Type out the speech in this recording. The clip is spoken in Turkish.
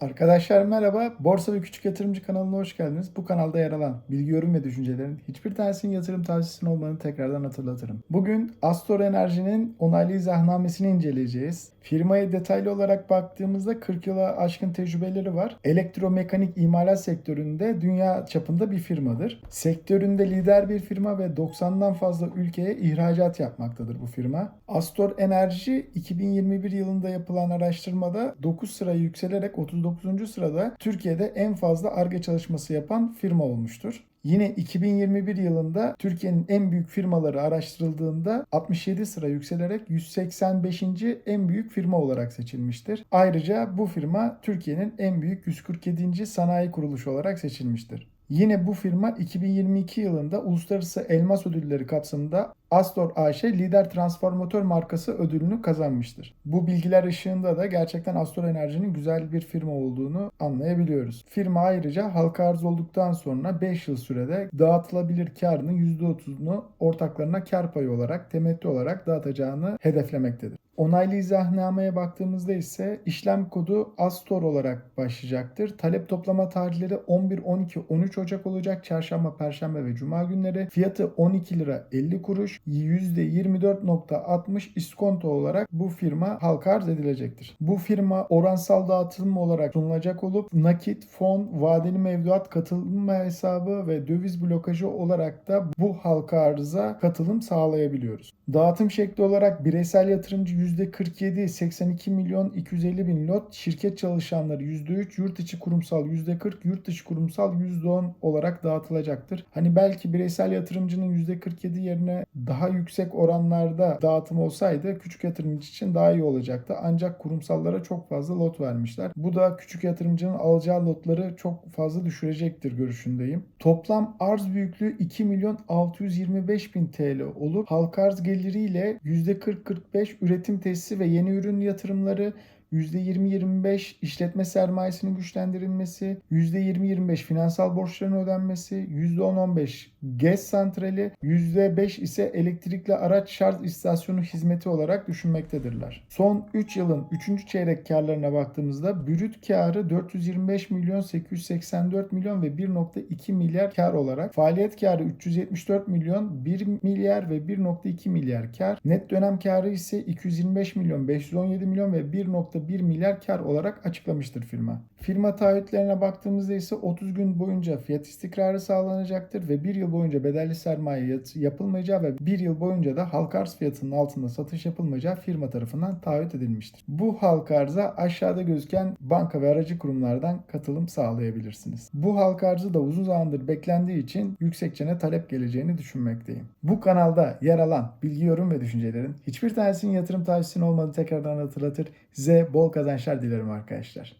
Arkadaşlar merhaba. Borsa ve Küçük Yatırımcı kanalına hoş geldiniz. Bu kanalda yer alan bilgi, yorum ve düşüncelerin hiçbir tanesinin yatırım tavsiyesi olmadığını tekrardan hatırlatırım. Bugün Astor Enerji'nin onaylı izahnamesini inceleyeceğiz. Firmaya detaylı olarak baktığımızda 40 yıla aşkın tecrübeleri var. Elektromekanik imalat sektöründe dünya çapında bir firmadır. Sektöründe lider bir firma ve 90'dan fazla ülkeye ihracat yapmaktadır bu firma. Astor Enerji 2021 yılında yapılan araştırmada 9 sırayı yükselerek 39. sırada Türkiye'de en fazla ARGE çalışması yapan firma olmuştur. Yine 2021 yılında Türkiye'nin en büyük firmaları araştırıldığında 67 sıra yükselerek 185. en büyük firma olarak seçilmiştir. Ayrıca bu firma Türkiye'nin en büyük 147. sanayi kuruluşu olarak seçilmiştir. Yine bu firma 2022 yılında Uluslararası Elmas Ödülleri kapsamında Astor AŞ Lider Transformatör markası ödülünü kazanmıştır. Bu bilgiler ışığında da gerçekten Astor Enerji'nin güzel bir firma olduğunu anlayabiliyoruz. Firma ayrıca halka arz olduktan sonra 5 yıl sürede dağıtılabilir karının %30'unu ortaklarına kar payı olarak, temettü olarak dağıtacağını hedeflemektedir. Onaylı izahnameye baktığımızda ise işlem kodu Astor olarak başlayacaktır. Talep toplama tarihleri 11, 12, 13 Ocak olacak. Çarşamba, Perşembe ve Cuma günleri. Fiyatı 12 lira 50 kuruş. %24.60 iskonto olarak bu firma halka arz edilecektir. Bu firma oransal dağıtım olarak sunulacak olup nakit, fon, vadeli mevduat katılım hesabı ve döviz blokajı olarak da bu halka arıza katılım sağlayabiliyoruz. Dağıtım şekli olarak bireysel yatırımcı %47 82 milyon 250 bin lot, şirket çalışanları %3, yurt içi kurumsal %40, yurt dışı kurumsal %10 olarak dağıtılacaktır. Hani belki bireysel yatırımcının %47 yerine daha yüksek oranlarda dağıtım olsaydı küçük yatırımcı için daha iyi olacaktı. Ancak kurumsallara çok fazla lot vermişler. Bu da küçük yatırımcının alacağı lotları çok fazla düşürecektir görüşündeyim. Toplam arz büyüklüğü 2 milyon 625 bin TL olup halka arz geliriyle %40-45 üretim tesisi ve yeni ürün yatırımları %20-25 işletme sermayesinin güçlendirilmesi, %20-25 finansal borçların ödenmesi, %10-15 GES santrali, %5 ise elektrikli araç şarj istasyonu hizmeti olarak düşünmektedirler. Son 3 yılın 3. çeyrek karlarına baktığımızda brüt karı 425 milyon 884 milyon ve 1.2 milyar kar olarak faaliyet karı 374 milyon 1 milyar ve 1.2 milyar kar. Net dönem karı ise 225 milyon 517 milyon ve 1.1 milyar kar olarak açıklamıştır firma. Firma taahhütlerine baktığımızda ise 30 gün boyunca fiyat istikrarı sağlanacaktır ve 1 yıl boyunca bedelli sermaye yapılmayacağı ve 1 yıl boyunca da halka arz fiyatının altında satış yapılmayacağı firma tarafından taahhüt edilmiştir. Bu halka arza aşağıda gözüken banka ve aracı kurumlardan katılım sağlayabilirsiniz. Bu halka arzı da uzun zamandır beklendiği için yüksekçene talep geleceğini düşünmekteyim. Bu kanalda yer alan bilgi, yorum ve düşüncelerin hiçbir tanesinin yatırım tavsiyesi olmadığı tekrardan hatırlatır. Size bol kazançlar dilerim arkadaşlar.